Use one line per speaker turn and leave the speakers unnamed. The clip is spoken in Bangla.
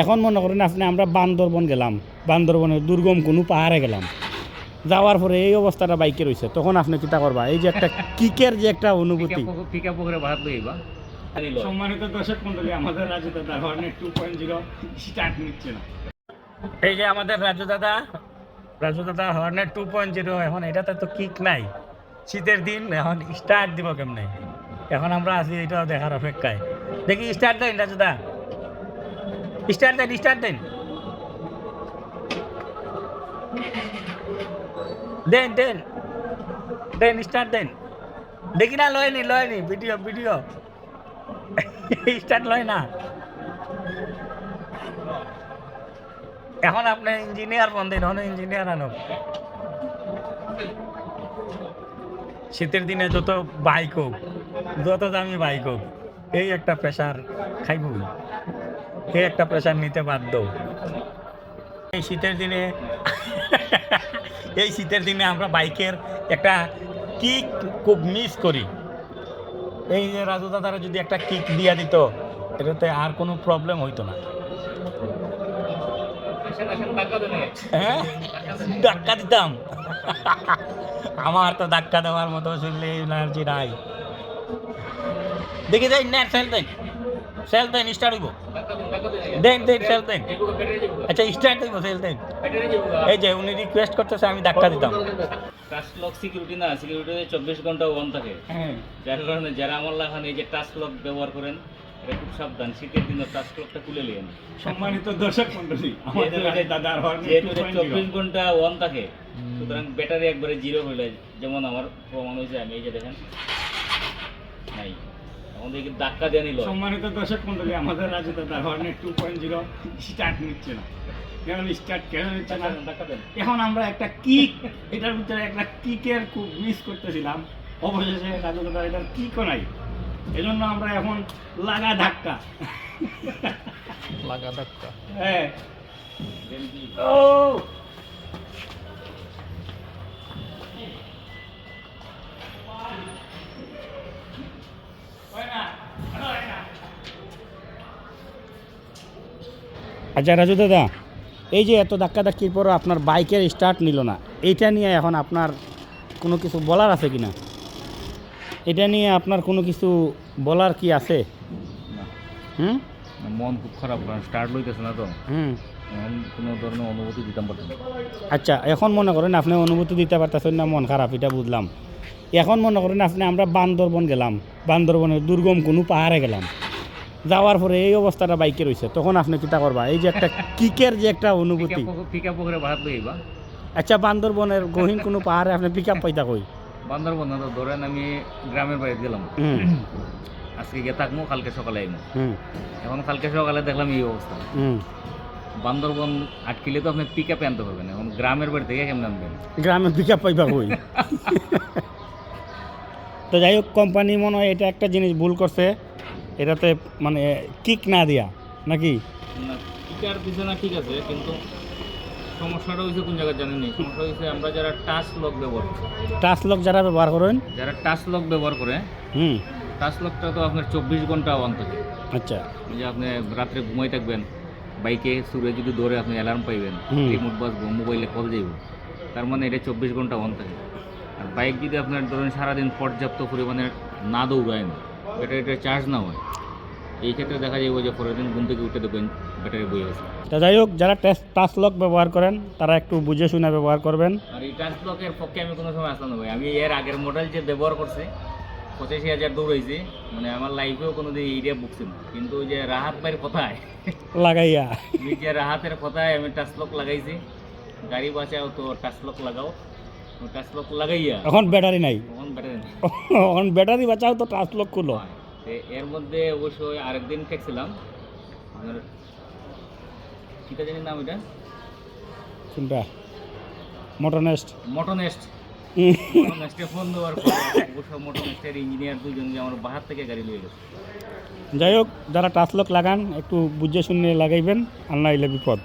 এখন মনে করেন আপনি আমরা বান্দরবন গেলাম। বান্দরবনের দুর্গম কোনো পাহাড়ে গেলাম। যাওয়ার পরে এই অবস্থাটা বাইকে রয়েছে। তখন আপনি কিতা করবা এই যে একটা কিকের যে একটা অনুভূতি।
পিকা পুকুরে ভাত লইবা
সম্মানিত দর্শক মন্ডলী আমাদের রাজু দাদা টু পয়েন্ট জিরো স্টার্ট নিচ্ছে না। এই যে আমাদের রাজু দাদা রাজু দাদা হর্নেট টু পয়েন্ট জিরো এখন এটাতে তো কিক নাই। শীতের দিন এখন স্টার্ট দিব কেমনে? এখন আমরা আছি এটাও দেখার অপেক্ষায়। দেখি স্টার্ট দেন রাজু দা। স্টার্ট দেন স্টার্ট দেন। দেন দেন। দেন স্টার্ট দেন। দেখি না, লয়নি লয়নি, ভিডিও ভিডিও। স্টার্ট লয় না। এখন আপনি ইঞ্জিনিয়ার বন্ধেন হন ইঞ্জিনিয়ার আনো। শীতের দিনে যত বাইক হোক, যত দামি বাইক হোক, এই একটা প্রেশার খাইবই এই একটা প্রেশার নিতে বাধ্য। এই শীতের দিনে, এই শীতের দিনে আমরা বাইকের একটা কিক খুব মিস করি। এই যে রাজু দাদারা যদি একটা কিক দিয়া দিত, এটাতে আর কোনো প্রবলেম হইতো না। হ্যাঁ? ধাক্কা দিতাম। আমার তো ধাক্কা দেওয়ার মতো শুনলে এনার্জি নাই। দেখি দেন নেন সেল দেন সেল দেন স্টার্ট হইব। দেন দেন সেল দেন। আচ্ছা সেল দেন। এই যে উনি রিকোয়েস্ট করতেছে আমি ধাক্কা দিতাম।
সিকিউরিটি না সিকিউরিটিতে চব্বিশ ঘণ্টা অন থাকে।
হ্যাঁ।
যার কারণে যারা আমার লাগান এই যে টাচ লক ব্যবহার করেন এটা খুব সাবধান। শীতের দিনে টাচ লকটা খুলে নিন
সম্মানিত দর্শক মন্ডলী আমাদের দাদার
চব্বিশ ঘণ্টা অন থাকে সুতরাং ব্যাটারি একবারে জিরো হয়ে যায় যেমন আমার প্রমাণ হয়েছে আমি এই যে দেখেন। আমাদের কি ধাক্কা দেওয়া নিল।
সম্মানিত দর্শক মন্ডলী আমাদের রাজু দাদার Hornet two point zero start নিচ্ছে না। কেন স্টার্ট কেন নিচ্ছে না?
ধাক্কা
এখন আমরা একটা কিক এটার ভিতরে একটা কিকের খুব মিস করতেছিলাম। অবশেষে রাজু দাদার এটার কিকও নাই। এজন্য আমরা এখন লাগা ধাক্কা।
লাগা ধাক্কা।
হ্যাঁ। ও আচ্ছা রাজু দাদা এই যে এত ধাক্কা ধাক্কির পরও আপনার বাইকের স্টার্ট নিল না এইটা নিয়ে এখন আপনার কোনো কিছু বলার আছে কি না? এটা নিয়ে আপনার কোনো কিছু বলার কি আছে? হুম?
মন খুব খারাপ স্টার্ট লইতেছে না তো।
হুম।
কোনো ধরনের অনুভূতি দিতাম পারতাম
আচ্ছা এখন মনে করেন আপনি অনুভূতি দিতে পারতেছেন না মন খারাপ এটা বুঝলাম। এখন মনে করেন আপনি আমরা বান্দরবন গেলাম বান্দরবনের দুর্গম কোনো পাহাড়ে গেলাম। যাওয়ার পরে এই অবস্থাটা বাইকে রয়েছে তখন আপনি কিতা করবা? এই যে একটা কিকের যে একটা অনুভূতি। আচ্ছা বান্দরবনের গহীন কোনো পাহাড়ে আপনি পিক আপ পাইতা কই?
বান্দরবন তো ধরেন আমি গ্রামের বাড়িতে গেলাম। আজকে গিয়ে থাকব কালকে সকালে আইমো। এখন কালকে সকালে দেখলাম এই অবস্থা।
হুম।
বান্দরবন আটকিলে তো আপনি পিক আপে আনতে পারবেন। এখন গ্রামের বাড়ি থেকে কেমন আনবেন?
গ্রামে পিক আপ পাইবা কই? তো যাই হোক কোম্পানি মনে হয় এটা একটা জিনিস ভুল করছে। এটাতে মানে কিক না দিয়া নাকি?
না পিকার পিছনে ঠিক আছে কিন্তু সমস্যাটা হয়েছে কোন জায়গায় জানেন সমস্যা হয়েছে আমরা যারা টাচ লক ব্যবহার করি।
টাচ লক যারা ব্যবহার করেন?
যারা টাচ লক ব্যবহার করে
হুম।
টাচ লকটা তো আপনার চব্বিশ ঘণ্টা অন থাকে
আচ্ছা
যে আপনি রাত্রে ঘুমাই থাকবেন বাইকে সুরে যদি দৌড়ে আপনি অ্যালার্ম পাইবেন। রিমোট বাজবো মোবাইলে কল যাইব তার মানে এটা চব্বিশ ঘণ্টা অন থাকে আর বাইক যদি আপনার ধরুন সারাদিন পর্যাপ্ত পরিমাণে না দৌড়ায় না ব্যাটারিটা চার্জ না হয়। এই ক্ষেত্রে দেখা যাবে যে পরের দিন ঘুম থেকে উঠে দেখবেন ব্যাটারি বই আছে
তো যাই হোক যারা টাচ লক ব্যবহার করেন তারা একটু বুঝে শুনে ব্যবহার করবেন।
আর এই টাচ লকের পক্ষে আমি কোনো সময় আসলাম না ভাই। আমি এর আগের মডেল যে ব্যবহার করছে পঁচাশি হাজার দৌড়াইছি মানে আমার লাইফেও কোনো দিন এইটা বুকছি না। কিন্তু ওই যে রাহাত ভাইয়ের কথায়
লাগাইয়া।
যে রাহাতের কথায় আমি টাচ লক লাগাইছি। গাড়ি বাঁচাও তো টাচ লক লাগাও। টাচ লক লাগাইয়া।
এখন ব্যাটারি নাই।
তখন ব্যাটারি নেই।
এখন ব্যাটারি বাঁচাও তো টাচ লক খুলো।
এর মধ্যে অবশ্যই আরেকদিন খেয়েছিলাম। আপনার কীটা জানি নাম এটা
কোনটা? মোটরনেস্ট
মটনেস্ট মটনেস্টে ফোন দেওয়ার পর অবশ্য মটনেস্টের ইঞ্জিনিয়ার দুজন যে আমার বাহার থেকে গাড়ি নিয়ে গেছে।
যাই হোক যারা টাচ লক লাগান একটু বুঝে শুনে লাগাইবেন আর নাইলে বিপদ।